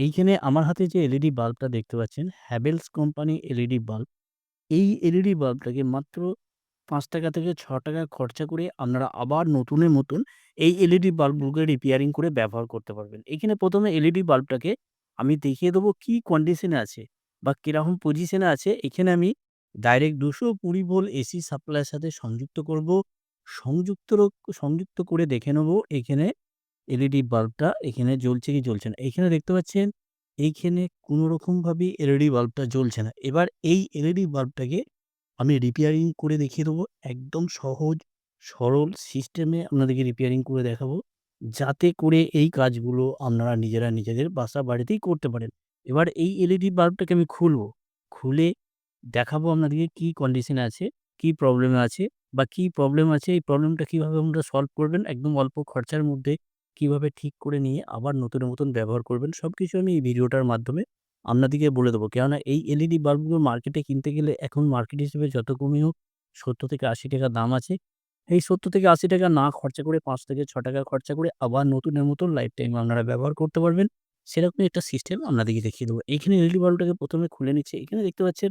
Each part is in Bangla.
এইখানে আমার হাতে যে এলইডি বাল্বটা দেখতে পাচ্ছেন, Havells company L E D bulb. এই এলইডি বাল্বটাকে মাত্র পাঁচ টাকা থেকে ছ টাকা খরচা করে আপনারা আবার নতুনের মতন এই এলইডি বাল্বগুলোকে রিপেয়ারিং করে ব্যবহার করতে পারবেন। এখানে প্রথমে এলইডি বাল্বটাকে আমি দেখিয়ে দেবো কি কন্ডিশনে আছে বা কীরকম পজিশনে আছে। এখানে আমি ডাইরেক্ট ২২০ ভোল্ট এসি সাপ্লাইয়ের সাথে সংযুক্ত করব। সংযুক্ত সংযুক্ত করে দেখে নেব এখানে এলইডি বাল্বটা এখানে জ্বলছে কি জ্বলছে না। এইখানে দেখতে পাচ্ছেন এইখানে কোনরকমভাবেই এলইডি বাল্বটা জ্বলছে না। এবার এই এলইডি বাল্বটাকে আমি রিপেয়ারিং করে দেখিয়ে দেবো। একদম সহজ সরল সিস্টেমে আপনাদেরকে রিপেয়ারিং করে দেখাবো। যাতে করে এই কাজগুলো আপনারা নিজেরা নিজেদের বাসা বাড়িতেই করতে পারেন। এবার এই এলইডি বাল্বটাকে আমি খুলবো। খুলে দেখাবো আপনাদেরকে কি কন্ডিশনে আছে, কি প্রবলেমে আছে বা কি প্রবলেম আছে এই প্রবলেমটা কীভাবে আপনারা সলভ করবেন একদম অল্প খরচার মধ্যে কীভাবে ঠিক করে নিয়ে আবার নতুনের মতন ব্যবহার করবেন সব কিছু আমি এই ভিডিওটার মাধ্যমে আপনাদেরকে বলে দেবো। কেননা এই এলইডি বাল্বগুলো মার্কেটে কিনতে গেলে এখন মার্কেট হিসেবে যত কমই হোক ৳৭০-৮০ দাম আছে। এই ৳৭০-৮০ না খরচা করে ৳৫-৬ খরচা করে আবার নতুনের মতন লাইফ টাইম আপনারা ব্যবহার করতে পারবেন। সেরকমই একটা সিস্টেম আপনাদেরকে দেখিয়ে দেবো। এইখানে এলইডি বাল্বটাকে প্রথমে খুলে নিচ্ছে এখানে দেখতে পাচ্ছেন,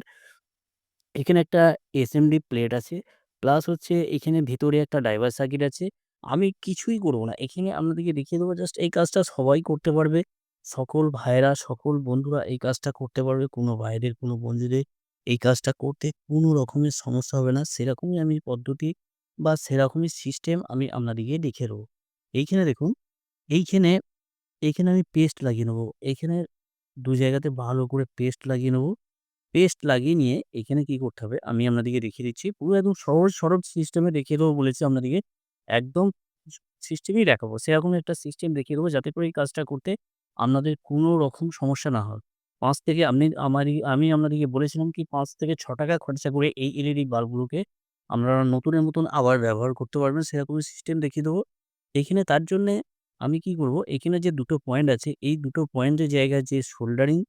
এখানে একটা এসএমডি প্লেট আছে। প্লাস হচ্ছে এখানে ভেতরে একটা ড্রাইভার সার্কিট আছে। আমি কিছুই করব না। এখানে আপনাদেরকে দেখিয়ে দেবো জাস্ট এই কাজটা সবাই করতে পারবে। সকল ভাইয়েরা, সকল বন্ধুরা এই কাজটা করতে পারবে। কোনো ভাইদের, কোনো বন্ধুদের এই কাজটা করতে কোনো রকমের সমস্যা হবে না। সেরকমই আমি পদ্ধতি বা সেরকমই সিস্টেম আমি আপনাদেরকে দেখে দেবো। এইখানে দেখুন, এইখানে, এইখানে আমি পেস্ট লাগিয়ে নেব। এইখানে দু জায়গাতে ভালো করে পেস্ট লাগিয়ে নেব। পেস্ট লাগিয়ে নিয়ে এখানে কি করতে হবে আমি আপনাদেরকে দেখিয়ে দিচ্ছি। পুরো একদম সহজ সরল সিস্টেমে দেখিয়ে দেবো বলেছি আপনাদেরকে। একদম সিস্টেমই দেখাবো। সেরকম একটা সিস্টেম দেখিয়ে দেবো যাতে করে এই কাজটা করতে আপনাদের কোনো রকম সমস্যা না হয়। পাঁচ থেকে আপনি আমারই, আমি আপনাদেরকে বলেছিলাম কি ৳৫-৬ খরচা করে এই এলইডি বাল্বগুলোকে আপনারা নতুনের মতন আবার ব্যবহার করতে পারবেন। সেরকমই সিস্টেম দেখিয়ে দেবো। এখানে তার জন্যে আমি কি করব, এখানে যে দুটো পয়েন্ট আছে, এই দুটো পয়েন্টের জায়গায় যে সোল্ডারিং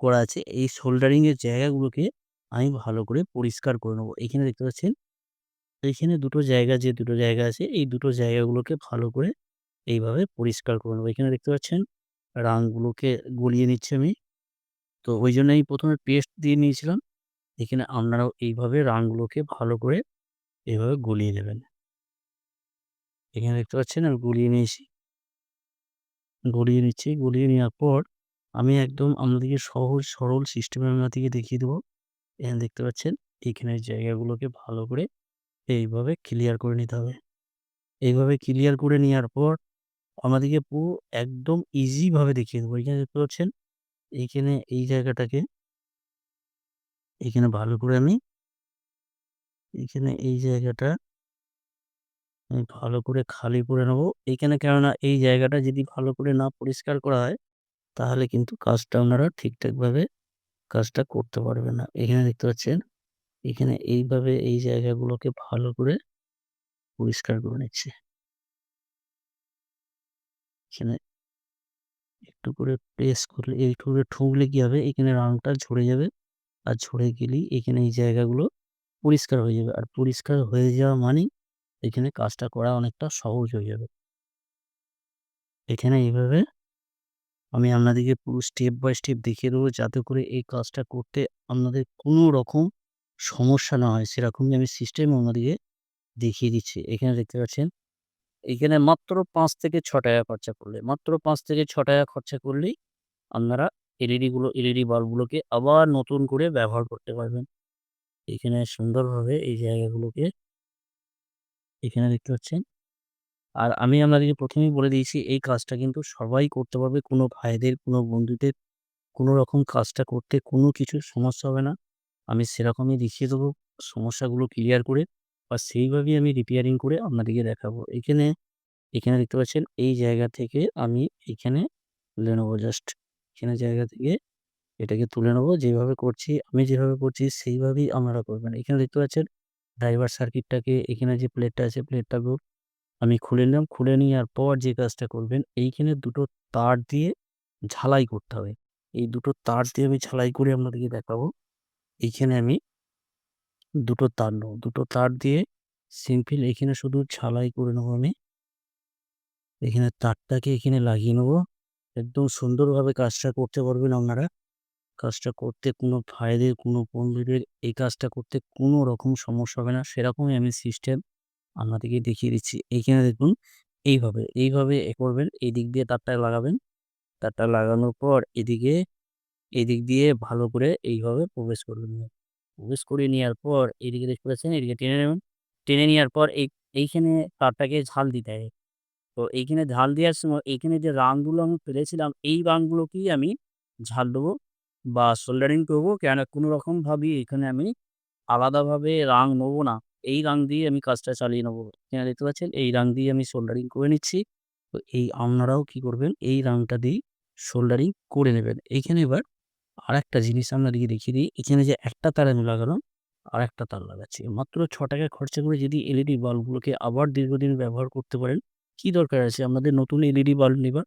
করা আছে, এই সোল্ডারিং এর জায়গাগুলোকে আমি ভালো করে পরিষ্কার করে নেব। এখানে দেখতে পাচ্ছেন এইখানে দুটো জায়গা, যে দুটো জায়গা আছে, এই দুটো জায়গাগুলোকে ভালো করে এইভাবে পরিষ্কার করে নেব। এখানে দেখতে পাচ্ছেন রাংগুলোকে গলিয়ে নিচ্ছি আমি। তো ওই জন্য আমি প্রথমে পেস্ট দিয়ে নিয়েছিলাম। এখানে আপনারাও এইভাবে রাংগুলোকে ভালো করে এইভাবে গলিয়ে নেবেন। এখানে দেখতে পাচ্ছেন, আমি গলিয়ে নিয়েছি। গলিয়ে নিচ্ছি। গলিয়ে নেওয়ার পর আমি একদম আপনাদেরকে সহজ, সরল সিস্টেমে আপনাদেরকে দেখিয়ে দেবো। এখানে দেখতে পাচ্ছেন এইখানের জায়গাগুলোকে ভালো করে এইভাবে ক্লিয়ার করে নিতে হবে। এইভাবে ক্লিয়ার করে নেওয়ার পর আমাদেরকে পুরো একদম ইজি ভাবে দেখিয়ে দেবো। এখানে দেখতে পাচ্ছেন, এইখানে এই জায়গাটাকে এখানে ভালো করে আমি এখানে এই জায়গাটা আমি ভালো করে খালি করে নেব। এইখানে কেননা এই জায়গাটা যদি ভালো করে না পরিষ্কার করা হয়, তাহলে কিন্তু কাজটা আপনারা ঠিকঠাকভাবে কাজটা করতে পারবে না। এখানে দেখতে পাচ্ছেন এখানে এইভাবে এই জায়গাগুলোকে ভালো করে পরিষ্কার করে নিচ্ছি। এখানে একটু করে প্রেস করলে একটু করে ঠুকলে কি হবে এখানে রাংটা ঝরে যাবে। আর ঝরে গেলেই এখানে এই জায়গাগুলো পরিষ্কার হয়ে যাবে। আর পরিষ্কার হয়ে যাওয়া মানেই এখানে কাজটা করা অনেকটা সহজ হয়ে যাবে। এখানে এইভাবে আমি আপনাদেরকে পুরো স্টেপ বাই স্টেপ দেখিয়ে দেবো, যাতে করে এই কাজটা করতে আপনাদের কোনো রকম সমস্যা না হয় সেরকমই আমি সিস্টেম আপনাদেরকে দেখিয়ে দিচ্ছি। এখানে দেখতে পাচ্ছেন এখানে মাত্র ৳৫-৬ খরচা করলে মাত্র ৳৫-৬ খরচা করলেই আপনারা এলইডি গুলো এলইডি বাল্বগুলোকে আবার নতুন করে ব্যবহার করতে পারবেন। এখানে সুন্দরভাবে এই জায়গাগুলোকে এখানে দেখতে পাচ্ছেন। আর আমি আপনাদেরকে প্রথমেই বলে দিয়েছি এই কাজটা কিন্তু সবাই করতে পারবে। কোনো ভাইদের, কোনো বন্ধুদের কোনো রকম কাজটা করতে কোনো কিছু সমস্যা হবে না। আমি সেরকমই দেখিয়ে দেবো সমস্যাগুলো ক্লিয়ার করে বা সেইভাবেই আমি রিপেয়ারিং করে আপনাদেরকে দেখাবো। এখানে, এখানে দেখতে পাচ্ছেন এই জায়গা থেকে আমি এইখানে তুলে নেব জাস্ট। এখানে জায়গা থেকে এটাকে তুলে নেব। যেভাবে করছি আমি যেভাবে করছি সেইভাবেই আপনারা করবেন। এখানে দেখতে পাচ্ছেন ড্রাইভার সার্কিটটাকে এখানে যে প্লেটটা আছে প্লেটটাকেও আমি খুলে নিলাম। খুলে নেওয়ার পর যে কাজটা করবেন এইখানে দুটো তার দিয়ে ঝালাই করতে হবে। এই দুটো তার দিয়ে আমি ঝালাই করে আপনাদেরকে দেখাবো। এইখানে আমি দুটো তার নেব। দুটো তার দিয়ে সিম্পল এখানে শুধু ঝালাই করে নেব আমি। এখানে তারটাকে এখানে লাগিয়ে নেব। একদম সুন্দরভাবে কাজটা করতে পারবেন আপনারা। কাজটা করতে কোনো ভাইদের, কোনো বন্ধুদের এই কাজটা করতে কোনো রকম সমস্যা হবে না। সেরকমই আমি সিস্টেম আপনাদেরকে দেখিয়ে দিচ্ছি। এইখানে দেখুন এইভাবে, এইভাবে এ করবেন। এই দিক দিয়ে তারটা লাগাবেন। তারটা লাগানোর পর এদিকে, এদিক দিয়ে ভালো করে এইভাবে প্রবেশ করে করবেন। প্রবেশ করে নেওয়ার পর এদিকে দেখতে পাচ্ছেন, এদিকে টেনে নেবেন। টেনে নেওয়ার পর এই এইখানে তারটাকে ঝাল দিতে হবে। তো এইখানে ঝাল দেওয়ার সময় এইখানে যে রাংগুলো আমি ফেলেছিলাম এই রাংগুলোকেই আমি ঝাল দেবো বা সোল্ডারিং করব। কেননা কোনো রকমভাবেই এখানে আমি আলাদাভাবে রাং নেব না। এই রাং দিয়ে আমি কাজটা চালিয়ে নেব। এখানে দেখতে পাচ্ছেন এই রাং দিয়ে আমি সোল্ডারিং করে নিচ্ছি। তো এই আপনারাও কি করবেন এই রাংটা দিয়েই সোল্ডারিং করে নেবেন। এইখানে এবার আরেকটা জিনিস আপনাদেরকে দেখিয়ে দিই। এখানে যে একটা তার আমি লাগালাম, আর একটা তার লাগাচ্ছি। মাত্র ৳৬ খরচা করে যদি এলইডি বাল্বগুলোকে আবার দীর্ঘদিন ব্যবহার করতে পারেন, কি দরকার আছে আপনাদের নতুন এলইডি বাল্ব নেবার?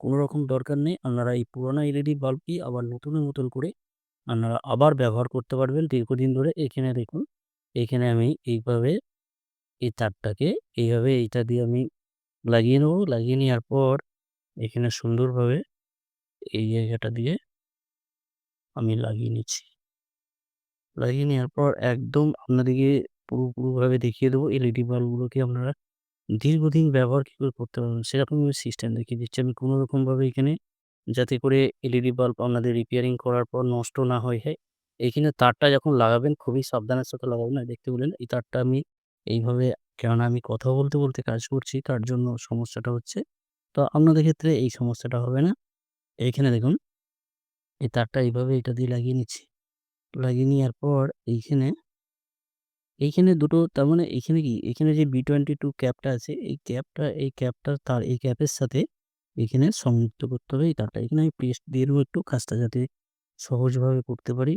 কোনো রকম দরকার নেই। আপনারা এই পুরোনো এলইডি বাল্বকেই আবার নতুনের মতন করে আপনারা আবার ব্যবহার করতে পারবেন দীর্ঘদিন ধরে। এখানে দেখুন, এখানে আমি এইভাবে এই তারটাকে এইভাবে এইটা দিয়ে আমি লাগিয়ে নেব। লাগিয়ে নেওয়ার পর এখানে সুন্দরভাবে এই জায়গাটা দিয়ে আমি লাগিয়ে নিচ্ছি। লাগিয়ে নেওয়ার পর একদম আপনাদেরকে পুরোপুরিভাবে দেখিয়ে দেবো এলইডি বাল্বগুলোকে আপনারা দীর্ঘদিন ব্যবহার কী করে করতে পারবেন সেরকমই সিস্টেম দেখিয়ে দিচ্ছি আমি কোনো রকমভাবে এখানে যাতে করে এলইডি বাল্ব আপনাদের রিপেয়ারিং করার পর নষ্ট না হয়ে যায়। এইখানে তারটা যখন লাগাবেন খুবই সাবধানের সাথে লাগাবেন। আর দেখতে পেলেন এই তারটা আমি এইভাবে কেননা আমি কথা বলতে, বলতে কাজ করছি তার জন্য সমস্যাটা হচ্ছে। তো আপনাদের ক্ষেত্রে এই সমস্যাটা হবে না। এইখানে দেখুন এই তারটা এইভাবে এটা দিয়ে লাগিয়ে নিচ্ছি। লাগিয়ে নেওয়ার পর এইখানে এইখানে দুটো তার মানে এইখানে কি এখানে যে B22 ক্যাপটা আছে এই ক্যাপটা এই ক্যাপটা তার এই ক্যাপের সাথে এখানে সংযুক্ত করতে হবে এই তারটা। এখানে আমি পেস্ট দিয়ে দেবো একটু কাজটা যাতে সহজভাবে করতে পারি।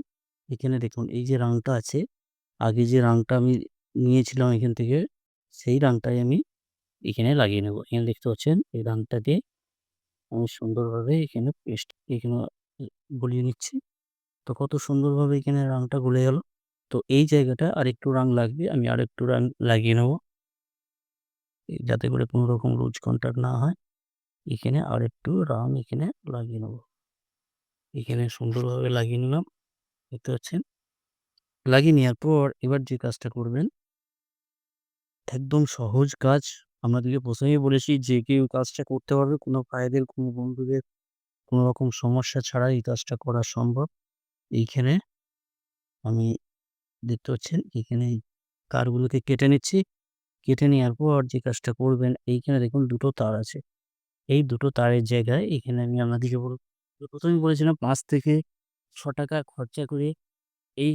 এখানে দেখুন এই যে রাংটা আছে, আগে যে রাংটা আমি নিয়েছিলাম এখান থেকে সেই রাংটাই আমি এখানে লাগিয়ে নেব। এখানে দেখতে পাচ্ছেন এই রাংটা দিয়ে আমি সুন্দরভাবে এখানে পেস্ট এখানে গলিয়ে নিচ্ছি। তো কত সুন্দরভাবে এখানে রাংটা গলে গেল। তো এই জায়গাটা আর একটু রাং লাগবে। আমি আরেকটু রাং লাগিয়ে নেব। যাতে করে কোনো রকম লুজ কন্টাক্ট না হয়। এখানে আর একটু রাং এখানে লাগিয়ে নেব। এখানে সুন্দরভাবে লাগিয়ে নিলাম। দেখতে পাচ্ছেন। লাগিয়ে নেওয়ার পর এবার যে কাজটা করবেন একদম সহজ কাজ। আপনাদেরকে প্রথমেই বলেছি যে কেউ কাজটা করতে পারবে। কোনো ভাইদের, কোনো বন্ধুদের কোনো রকম সমস্যা ছাড়াই এই কাজটা করা সম্ভব। এইখানে আমি দেখতে পাচ্ছেন এখানে তারগুলোকে কেটে নিচ্ছি। কেটে নেওয়ার পর যে কাজটা করবেন এইখানে দেখুন দুটো তার আছে। এই দুটো তারের জায়গায় এখানে আমি আপনাদেরকে বল প্রথমে বলেছিলাম ৳৫-৬ খরচা করে এই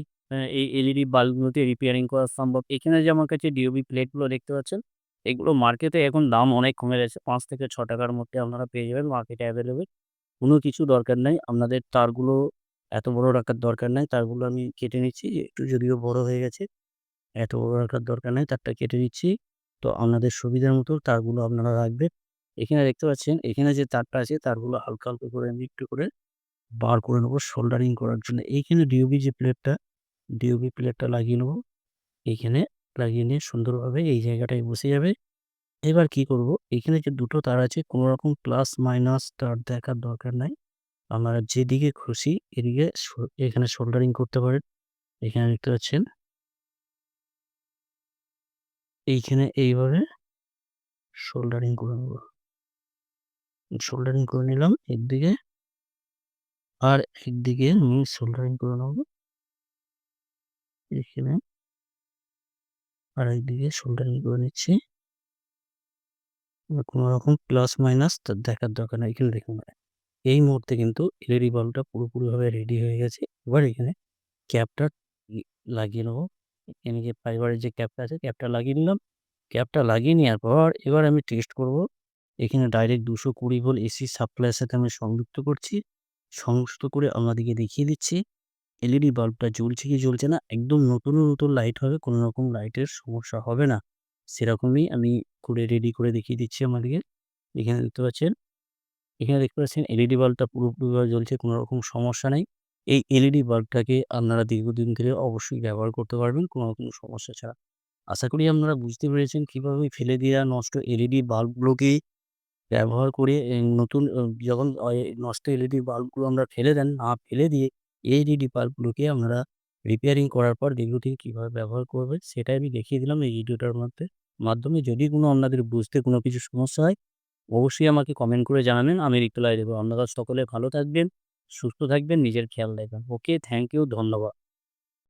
এই এলইডি বাল্বগুলোকে রিপেয়ারিং করা সম্ভব। এখানে যে আমার কাছে ডিওবি প্লেটগুলো দেখতে পাচ্ছেন, এগুলো মার্কেটে এখন দাম অনেক কমে গেছে। পাঁচ থেকে ছ টাকার মধ্যে আপনারা পেয়ে যাবেন মার্কেটে অ্যাভেলেবল। কোনো কিছু দরকার নাই। আপনাদের তারগুলো এত বড় রাখার দরকার নাই। তারগুলো আমি কেটে নিচ্ছি। একটু যদিও বড় হয়ে গেছে। এত বড় রাখার দরকার নাই। তারটা কেটে নিচ্ছি। তো আপনাদের সুবিধার মতো তারগুলো আপনারা রাখবেন। এখানে দেখতে পাচ্ছেন এখানে যে তারটা আছে তারগুলো হালকা, হালকা করে আমি একটু করে বার করে নেব সোল্ডারিং করার জন্য। এইখানে ডিওবি যে প্লেটটা, ডিওবি প্লেটটা লাগিয়ে নেব। এইখানে লাগিয়ে নিয়ে সুন্দরভাবে এই জায়গাটায় বসে যাবে। এবার কি করব এখানে যে দুটো তার আছে, কোনো রকম প্লাস মাইনাস তার দেখার দরকার নাই। আপনারা যেদিকে খুশি এদিকে এখানে সোল্ডারিং করতে পারেন। এখানে দেখতে পাচ্ছেন। এইখানে এইভাবে সোল্ডারিং করে নেব। সোল্ডারিং করে নিলাম একদিকে। আর একদিকে আমি সোল্ডারিং করে নেব। এখানে আর একদিকে সোল্ডারিং করে নিচ্ছি। কোনো রকম প্লাস মাইনাস তার দেখার দরকার নাই। এখানে দেখুন, এই মুহূর্তে কিন্তু এলইডি বাল্বটা পুরোপুরিভাবে রেডি হয়ে গেছে। এবার এখানে ক্যাপটা লাগিয়ে নেব। এখানে যে ফাইবারের যে ক্যাপটা আছে ক্যাপটা লাগিয়ে নিলাম। ক্যাপটা লাগিয়ে নেওয়ার পর এবার আমি টেস্ট করব। এখানে ডাইরেক্ট ২২০ ভোল্ট এসি সাপ্লাইয়ের সাথে আমি সংযুক্ত করছি। সংযুক্ত করে আপনাদেরকে দেখিয়ে দিচ্ছি। এলইডি বাল্বটা জ্বলছে কি জ্বলছে না। একদম নতুন নতুন লাইট হবে। কোনো রকম লাইটের সমস্যা হবে না। সেরকমই আমি করে রেডি করে দেখিয়ে দিচ্ছি আপনাদেরকে। এখানে দেখতে পাচ্ছেন। এখানে দেখতে পাচ্ছেন এলইডি বাল্বটা পুরোপুরিভাবে জ্বলছে। কোনো রকম সমস্যা নাই। এই এলইডি বাল্বটাকে আপনারা দীর্ঘদিন ধরে অবশ্যই ব্যবহার করতে পারবেন কোনো রকম সমস্যা ছাড়া। আশা করি আপনারা বুঝতে পেরেছেন কীভাবে ফেলে দেওয়া নষ্ট এলইডি বাল্বগুলোকে ব্যবহার করে নতুন যখন নষ্ট এলইডি বাল্বগুলো আমরা ফেলে দেন, না ফেলে দিয়ে এলইডি বাল্বগুলোকে আপনারা রিপেয়ারিং করার পর দীর্ঘদিন কীভাবে ব্যবহার করবেন সেটাই আমি দেখিয়ে দিলাম এই ভিডিওটার মধ্যে মাধ্যমে। যদি কোনো আপনাদের বুঝতে কোনো কিছু সমস্যা হয় অবশ্যই আমাকে কমেন্ট করে জানাবেন। আমি রিপ্লাই দেবো আপনারা সকলে ভালো থাকবেন, সুস্থ থাকবেন, নিজের খেয়াল রাখবেন। ওকে, থ্যাংক ইউ, ধন্যবাদ।